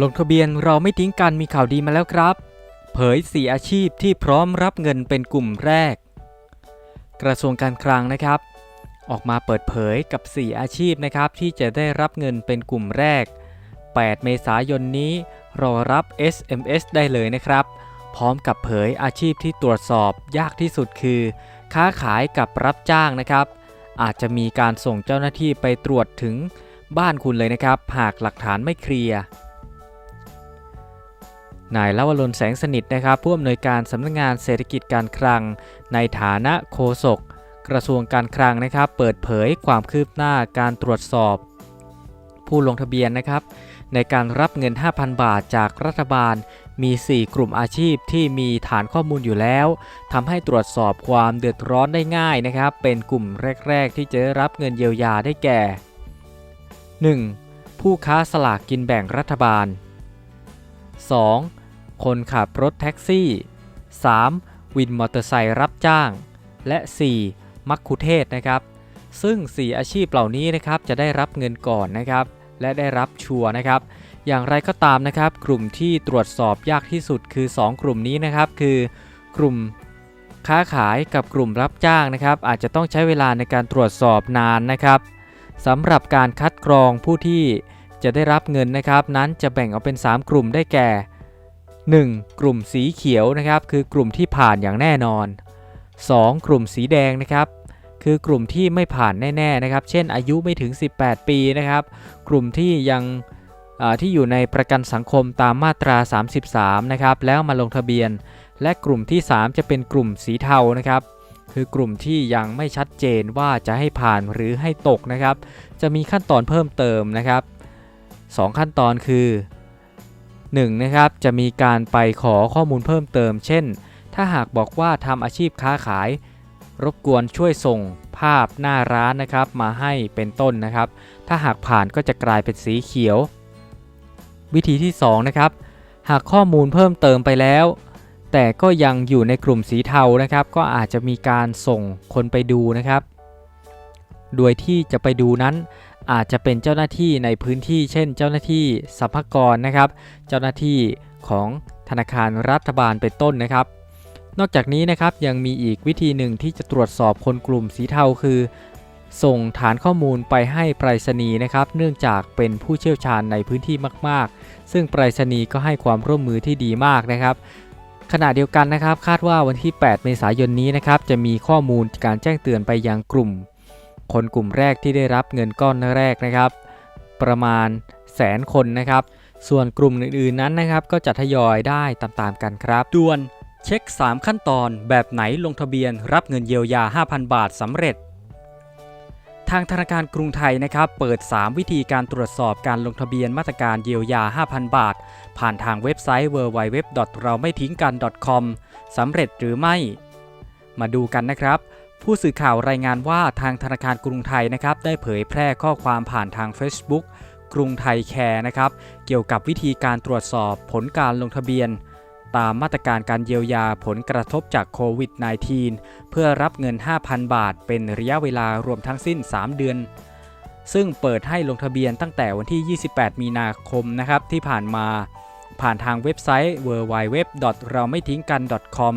ลงทะเบียนเราไม่ทิ้งกันมีข่าวดีมาแล้วครับ เผย 4 อาชีพที่พร้อมรับเงินเป็นกลุ่มแรก กระทรวงการคลังนะครับ ออกมาเปิดเผยกับ 4 อาชีพนะครับที่จะได้รับเงินเป็นกลุ่มแรก 8 เมษายนนี้รอรับ SMS ได้เลยนะครับ พร้อมกับเผยอาชีพที่ตรวจสอบยากที่สุดคือ ค้าขายกับรับจ้างนะครับ อาจจะมีการส่งเจ้าหน้าที่ไปตรวจถึงบ้านคุณเลยนะครับ หากหลักฐานไม่เคลียร์ นายลวรนแสงสนิทนะครับผู้อำนวยการสำนักงงานเศรษฐกิจการคลัง ในฐานะโฆษกกระทรวงการคลังนะครับ เปิดเผยความคืบหน้าการตรวจสอบ ผู้ลงทะเบียนนะครับ ในการรับเงิน 5,000 บาทจากรัฐบาล มี 4 กลุ่มอาชีพที่มีฐานข้อมูลอยู่แล้วทำให้ตรวจสอบความเดือดร้อนได้ง่ายนะครับ เป็นกลุ่มแรก ๆ ที่จะได้รับเงินเยียวยาได้แก่ 1. ผู้ค้าสลากกินแบ่งรัฐบาล 2. คนขับรถแท็กซี่ 3. วินมอเตอร์ไซค์รับจ้าง และ 4. มักคุเทศก์นะครับ ซึ่ง 4 อาชีพเหล่านี้นะครับจะได้รับเงินก่อนนะครับ และได้รับชัวร์นะครับ อย่างไรก็ตามนะครับ กลุ่มที่ตรวจสอบยากที่สุดคือ 2 กลุ่มนี้นะครับ คือกลุ่มค้าขายกับกลุ่มรับจ้างนะครับ อาจจะต้องใช้เวลาในการตรวจสอบนานนะครับสำหรับการคัดกรองผู้ที่จะได้รับเงินนะครับ นั้นจะแบ่งออกเป็น 3 กลุ่มได้แก่ 1. กลุ่มสีเขียวนะครับ คือกลุ่มที่ผ่านอย่างแน่นอน 2. กลุ่มสีแดงนะครับ คือกลุ่มที่ไม่ผ่านแน่ๆนะครับ เช่น อายุไม่ถึง 18 ปีนะครับ กลุ่มที่ยังที่อยู่ในประกันสังคมตามมาตรา 33 นะครับ แล้วมาลงทะเบียน และกลุ่มที่ 3 จะเป็นกลุ่มสีเทานะครับ คือกลุ่มที่ยังไม่ชัดเจนว่าจะให้ผ่านหรือให้ตกนะครับ จะมีขั้นตอนเพิ่มเติมนะครับ 2 ขั้นตอนคือ 1. นะครับจะมีการไปขอข้อมูลเพิ่มเติม เช่น ถ้าหากบอกว่าทำอาชีพค้าขาย รบกวนช่วยส่งภาพหน้าร้านนะครับมาให้เป็นต้นนะครับ ถ้าหากผ่านก็จะกลายเป็นสีเขียว วิธีที่ 2 นะครับ หากข้อมูลเพิ่มเติมไปแล้ว แต่ก็ยังอยู่ในกลุ่มสีเทานะครับ ก็อาจจะมีการส่งคนไปดูนะครับ โดยที่จะไปดูนั้น อาจจะเป็นเจ้าหน้าที่ในพื้นที่ เช่น เจ้าหน้าที่สัมภากรนะครับ เจ้าหน้าที่ของธนาคารรัฐบาลเป็นต้นนะครับ นอกจากนี้นะครับยังมีอีกวิธีหนึ่งที่จะตรวจสอบคนกลุ่มสีเทาคือ ส่งฐานข้อมูลไปให้ไปรษณีย์นะครับ เนื่องจากเป็นผู้เชี่ยวชาญในพื้นที่มาก ๆ ซึ่งไปรษณีย์ก็ให้ความร่วมมือที่ดีมากนะครับขณะเดียวกันนะครับ คาดว่าวันที่ 8 เมษายนนี้นะครับ จะมีข้อมูลการแจ้งเตือนไปยังกลุ่ม คนกลุ่มแรกที่ได้รับเงินก้อนแรกนะครับ ประมาณแสนคนนะครับ ส่วนกลุ่มอื่นๆนั้นนะครับ ก็จะทยอยได้ตามๆกันครับด่วนเช็ค 3 ขั้นตอนแบบไหนลงทะเบียนรับเงินเยียวยา 5,000 บาทสำเร็จ ทางธนาคารกรุงไทยนะครับ เปิด 3 วิธีการตรวจสอบการลงทะเบียนมาตรการเยียวยา 5,000 บาท ผ่านทางเว็บไซต์ www. เราไม่ทิ้งกัน .com สำเร็จหรือไม่ มาดูกันนะครับ ผู้สื่อข่าวรายงานว่าทางธนาคารกรุงไทยนะครับได้เผยแพร่ข้อความผ่านทาง Facebook กรุงไทยแคร์นะครับเกี่ยวกับวิธีการตรวจสอบผลการลงทะเบียน ตามมาตรการการเยียวยาผลกระทบจากโควิด -19 เพื่อรับเงิน 5,000 บาท เป็นระยะเวลารวมทั้งสิ้น 3 เดือน ซึ่งเปิดให้ลงทะเบียนตั้งแต่วันที่ 28 มีนาคมนะครับที่ผ่านมา ผ่านทางเว็บไซต์ www. เราไม่ทิ้งกัน .com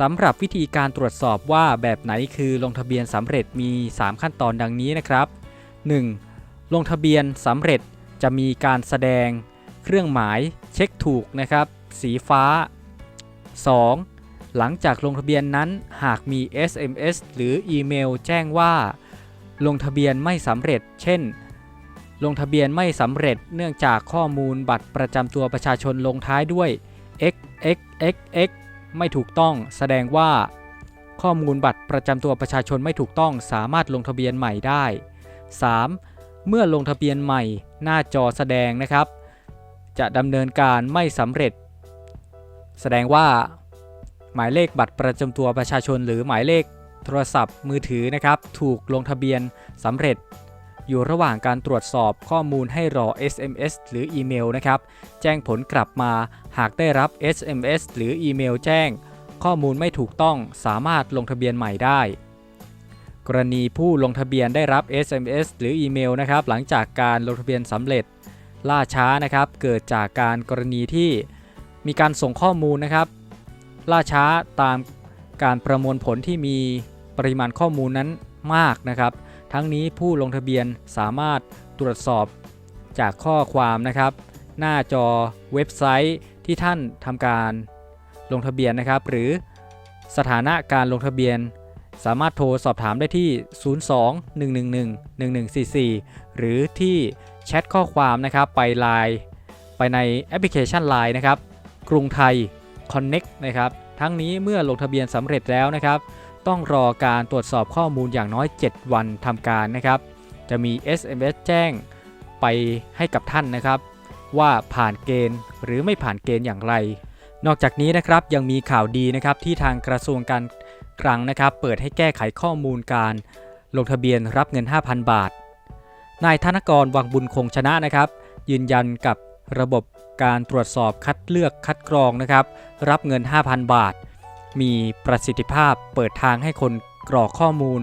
สำหรับวิธีการตรวจสอบว่าแบบไหนคือลงทะเบียนสำเร็จมี 3 ขั้นตอนดังนี้นะครับ 1. ลงทะเบียนสำเร็จจะมีการแสดง เครื่องหมายเช็คถูกนะครับ สีฟ้า 2. หลังจากลงทะเบียนนั้นหากมี SMS หรืออีเมลแจ้งว่า ลงทะเบียนไม่สำเร็จ เช่น ลงทะเบียนไม่สำเร็จเนื่องจากข้อมูลบัตรประจำตัวประชาชนลงท้ายด้วย xxxx ไม่ถูกต้องแสดงว่า ข้อมูลบัตรประจำตัวประชาชนไม่ถูกต้องสามารถลงทะเบียนใหม่ได้ 3. เมื่อลงทะเบียนใหม่หน้าจอแสดงนะครับ จะดำเนินการไม่สำเร็จ แสดงว่า หมายเลขบัตรประจำตัวประชาชน หรือหมายเลขโทรศัพท์มือถือนะครับ ถูกลงทะเบียนสำเร็จ อยู่ระหว่างการตรวจสอบข้อมูลให้รอ SMS หรืออีเมลนะครับ แจ้งผลกลับมาหากได้รับ SMS หรืออีเมลแจ้ง ข้อมูลไม่ถูกต้องสามารถลงทะเบียนใหม่ได้ กรณีผู้ลงทะเบียนได้รับ SMS หรืออีเมลนะครับ หลังจากการลงทะเบียนสำเร็จ ล่าช้านะครับ เกิดจากการกรณีที่มีการส่งข้อมูลนะครับ ล่าช้าตามการประมวลผลที่มีปริมาณข้อมูลนั้นมากนะครับ ทั้งนี้ผู้ลงทะเบียนสามารถตรวจสอบจากข้อความนะครับ หน้าจอเว็บไซต์ที่ท่านทำการลงทะเบียนนะครับ หรือสถานะการลงทะเบียน สามารถโทรสอบถามได้ที่ 02-111-1144 หรือที่แชทข้อความนะครับไป Line ไปในแอปพลิเคชัน Line นะครับ กรุงไทย Connect นะครับ ทั้งนี้เมื่อลงทะเบียนสำเร็จแล้วนะครับ ต้องรอการตรวจสอบข้อมูลอย่างน้อย 7 วันทำการนะครับ จะมี SMS แจ้งไปให้กับท่านนะครับ ว่าผ่านเกณฑ์หรือไม่ผ่านเกณฑ์อย่างไร นอกจากนี้นะครับยังมีข่าวดีนะครับที่ทางกระทรวงการคลังนะครับ เปิดให้แก้ไขข้อมูลการลงทะเบียนรับเงิน 5,000 บาท นายธนกรวังบุญคงชนะนะครับ ยืนยันกับระบบการตรวจสอบคัดเลือกคัดกรองนะครับ รับเงิน 5,000 บาท มีประสิทธิภาพเปิดทางให้คนกรอกข้อมูล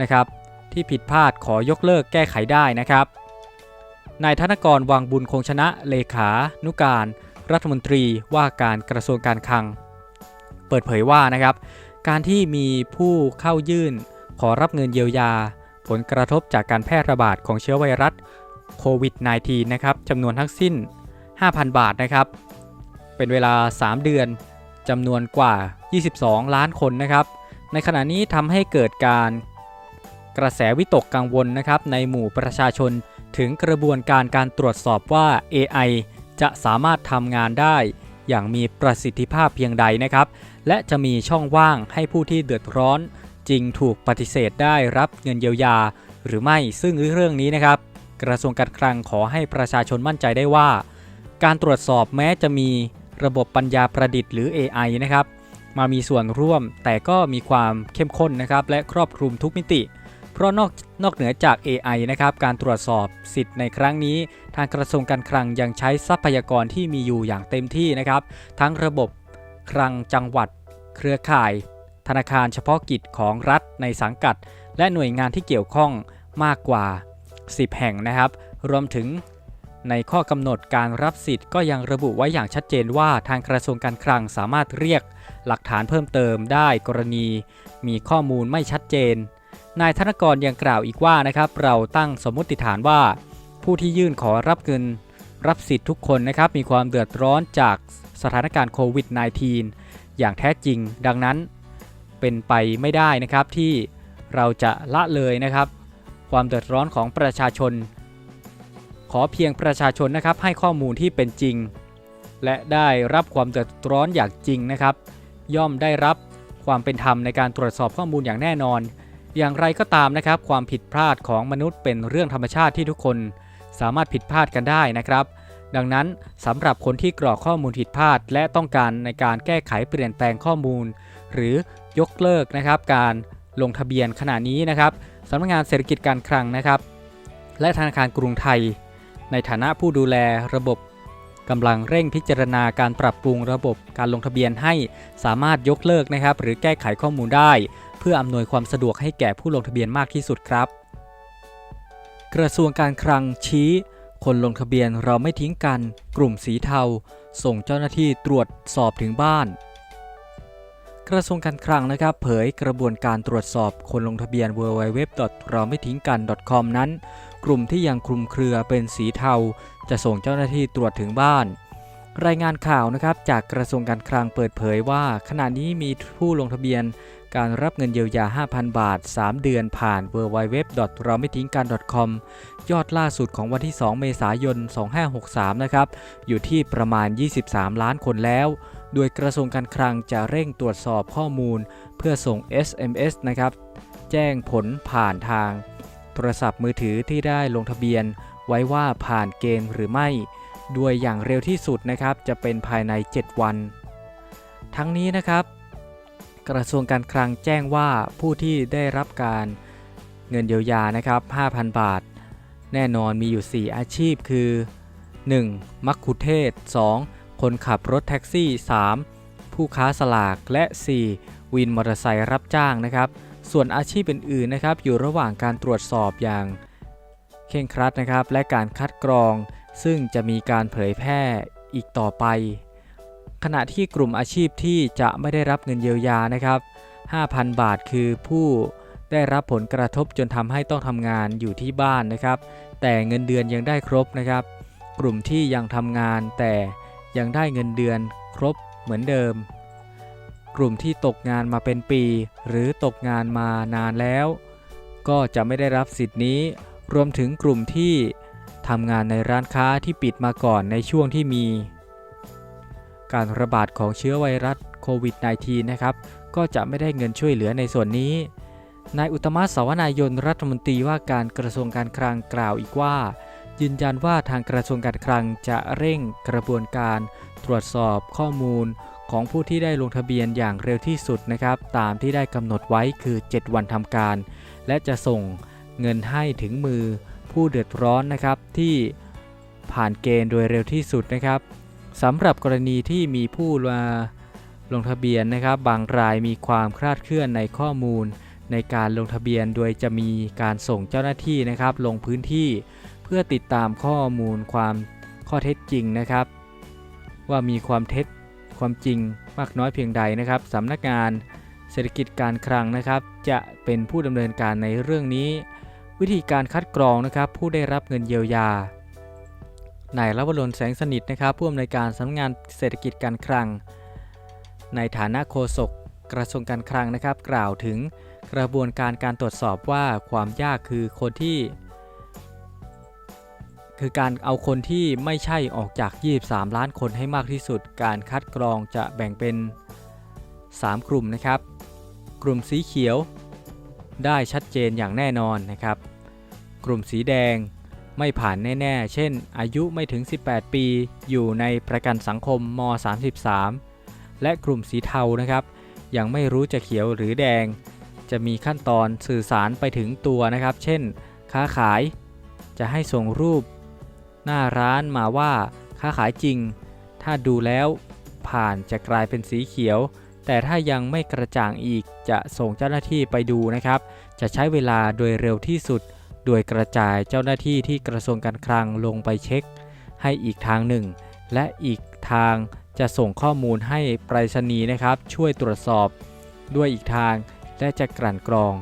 นะครับ ที่ผิดพลาดขอยกเลิกแก้ไขได้นะครับนายธนกรวังบุญคงชนะเลขานุการ รัฐมนตรีว่าการกระทรวงการคลัง เปิดเผยว่านะครับ การที่มีผู้เข้ายื่นขอรับเงินเยียวยา ผลกระทบจากการแพร่ระบาดของเชื้อไวรัสโควิด -19 นะครับจำนวนทั้งสิ้น 5,000 บาทนะครับ เป็นเวลา 3 เดือน จำนวนกว่า 22 ล้านคนนะครับ ในขณะนี้ทำให้เกิดการกระแสวิตกกังวลนะครับในหมู่ประชาชนถึงกระบวนการการตรวจสอบว่า AI จะสามารถทำงานได้ อย่างมีประสิทธิภาพเพียงใดนะครับ และจะมีช่องว่างให้ผู้ที่เดือดร้อน จริงถูกปฏิเสธได้รับเงินเยียวยา หรือไม่ซึ่งเรื่องนี้นะครับ กระทรวงการคลังขอให้ประชาชนมั่นใจได้ว่า การตรวจสอบแม้จะมี ระบบปัญญาประดิษฐ์หรือ AI นะครับ มามีส่วนร่วมแต่ก็มีความเข้มข้นนะครับ และครอบคลุมทุกมิติ เพราะนอกนอกเหนือจาก AI นะครับ การตรวจสอบสิทธิ์ในครั้งนี้ ทางกระทรวงการคลังยังใช้ทรัพยากรที่มีอยู่อย่างเต็มที่นะครับ ทั้งระบบคลังจังหวัด เครือข่าย ธนาคารเฉพาะกิจของรัฐในสังกัด และหน่วยงานที่เกี่ยวข้องมากกว่า 10 แห่งนะครับ รวมถึง ในข้อกำหนดการรับสิทธิ์ก็ยังระบุไว้อย่างชัดเจนว่าทางกระทรวงการคลังสามารถเรียกหลักฐานเพิ่มเติมได้กรณี มีข้อมูลไม่ชัดเจน นายธนกรยังกล่าวอีกว่านะครับเราตั้งสมมติฐานว่า ผู้ที่ยื่นขอรับเงิน รับสิทธิ์ทุกคนนะครับมีความเดือดร้อนจากสถานการณ์โควิด -19 อย่างแท้จริง ดังนั้น เป็นไปไม่ได้นะครับที่เราจะละเลยนะครับ ความเดือดร้อนของประชาชน ขอเพียงประชาชนนะครับให้ข้อมูลที่เป็นจริง และได้รับความเดือดร้อนอย่างจริงนะครับ ย่อมได้รับความเป็นธรรมในการตรวจสอบข้อมูลอย่างแน่นอน อย่างไรก็ตามนะครับ ความผิดพลาดของมนุษย์เป็นเรื่องธรรมชาติที่ทุกคนสามารถผิดพลาดกันได้นะครับ ดังนั้นสำหรับคนที่กรอกข้อมูลผิดพลาด และต้องการในการแก้ไขเปลี่ยนแปลงข้อมูล หรือยกเลิกนะครับ การลงทะเบียนขณะนี้นะครับสำนักงานเศรษฐกิจการคลังนะครับ และธนาคารกรุงไทย ในฐานะผู้ดูแลระบบกำลังเร่งพิจารณาการปรับปรุงระบบการลงทะเบียนให้สามารถยกเลิกนะครับ หรือแก้ไขข้อมูลได้ เพื่ออำนวยความสะดวกให้แก่ผู้ลงทะเบียนมากที่สุดครับ กระทรวงการคลังชี้ คนลงทะเบียนเราไม่ทิ้งกัน กลุ่มสีเทา ส่งเจ้าหน้าที่ตรวจสอบถึงบ้าน กระทรวงการคลังนะครับ เผยกระบวนการตรวจสอบคนลงทะเบียน www. เราไม่ทิ้งกัน .com นั้น กลุ่มที่ยังคลุมเครือเป็นสีเทา จะส่งเจ้าหน้าที่ตรวจถึงบ้าน รายงานข่าวนะครับจากกระทรวงการคลังเปิดเผยว่า ขณะนี้มีผู้ลงทะเบียนการรับเงินเยียวยา 5,000 บาท 3 เดือนผ่าน www. เราไม่ทิ้งกัน .com ยอดล่าสุดของวันที่ 2 เมษายน 2563 นะครับ อยู่ที่ประมาณ 23 ล้านคนแล้ว โดยกระทรวงการคลังจะเร่งตรวจสอบข้อมูล เพื่อส่ง SMS นะครับ แจ้งผลผ่านทาง รศัพท์มือถือที่ได้ลงทะเบียน ไว้ว่าผ่านเกณฑ์หรือไม่ ด้วยอย่างเร็วที่สุดนะครับจะเป็นภายใน 7 วัน ทั้งนี้นะครับ กระทรวงการคลังแจ้งว่าผู้ที่ได้รับการเงินเยียวยานะครับ 5,000 บาท แน่นอนมีอยู่ 4 อาชีพคือ 1. มักคุเทศ 2. คนขับรถแท็กซี่ 3. ผู้ค้าสลาก และ 4. วินมอเตอร์ไซค์รับจ้างนะครับ ส่วนอาชีพอื่นๆนะครับอยู่ระหว่างการตรวจสอบอย่างเคร่งครัดนะครับ และการคัดกรอง ซึ่งจะมีการเผยแพร่อีกต่อไป ขณะที่กลุ่มอาชีพที่จะไม่ได้รับเงินเยียวยานะครับ 5,000 บาทคือผู้ได้รับผลกระทบจนทำให้ต้องทำงานอยู่ที่บ้านนะครับ แต่เงินเดือนยังได้ครบนะครับ กลุ่มที่ยังทำงานแต่ยังได้เงินเดือนครบเหมือนเดิม กลุ่มที่ตกงานมาเป็นปี หรือตกงานมานานแล้ว ก็จะไม่ได้รับสิทธินี้ รวมถึงกลุ่มที่ทำงานในร้านค้าที่ปิดมาก่อนในช่วงที่มี การระบาดของเชื้อไวรัสโควิด -19 นะครับ ก็จะไม่ได้เงินช่วยเหลือในส่วนนี้นายอุตตมะสาวนายนรัฐมนตรีว่าการกระทรวงการคลังกล่าวอีกว่า ยืนยันว่าทางกระทรวงการคลังจะเร่งกระบวนการ ตรวจสอบข้อมูล ของผู้ที่ได้ลงทะเบียนอย่างเร็วที่สุดนะครับ ตามที่ได้กำหนดไว้คือ 7 วันทำการ และจะส่งเงินให้ถึงมือผู้เดือดร้อนนะครับที่ผ่านเกณฑ์โดยเร็วที่สุดนะครับสำหรับกรณีที่มีผู้มาลงทะเบียนนะครับ บางรายมีความคลาดเคลื่อนในข้อมูล ในการลงทะเบียนโดยจะมีการส่งเจ้าหน้าที่นะครับ ลงพื้นที่เพื่อติดตามข้อมูลความข้อเท็จจริงนะครับ ว่ามีความเท็จ ความจริงมากน้อยเพียงใดนะครับสำนักงานเศรษฐกิจการคลังนะครับ จะเป็นผู้ดำเนินการในเรื่องนี้ วิธีการคัดกรองนะครับ ผู้ได้รับเงินเยียวยานายรวรนแสงสนิทนะครับผู้อำนวยการสำนักงานเศรษฐกิจการคลัง ในฐานะโฆษกกระทรวงการคลังนะครับ กล่าวถึงกระบวนการการตรวจสอบว่าความยากคือคนที่ คือการเอาคนที่ไม่ใช่ออกจาก 23 ล้านคนให้มากที่สุด การคัดกรองจะแบ่งเป็น 3 กลุ่มนะครับ กลุ่มสีเขียว ได้ชัดเจนอย่างแน่นอนนะครับ กลุ่มสีแดงไม่ผ่านแน่ ๆ เช่น อายุไม่ถึง 18 ปี อยู่ในประกันสังคมม 33 และกลุ่มสีเทานะครับ ยังไม่รู้จะเขียวหรือแดง จะมีขั้นตอนสื่อสารไปถึงตัวนะครับ เช่น ค้าขาย จะให้ส่งรูป หน้าร้านมาว่าค้าขายจริง ถ้าดูแล้วผ่านจะกลายเป็นสีเขียว แต่ถ้ายังไม่กระจ่างอีกจะส่งเจ้าหน้าที่ไปดูนะครับ จะใช้เวลาโดยเร็วที่สุด โดยกระจายเจ้าหน้าที่ที่กระทรวงการคลังลงไปเช็ค ให้อีกทางหนึ่ง และอีกทางจะส่งข้อมูลให้ไปรษณีย์นะครับ ช่วยตรวจสอบ ด้วยอีกทางและจะกลั่นกรอง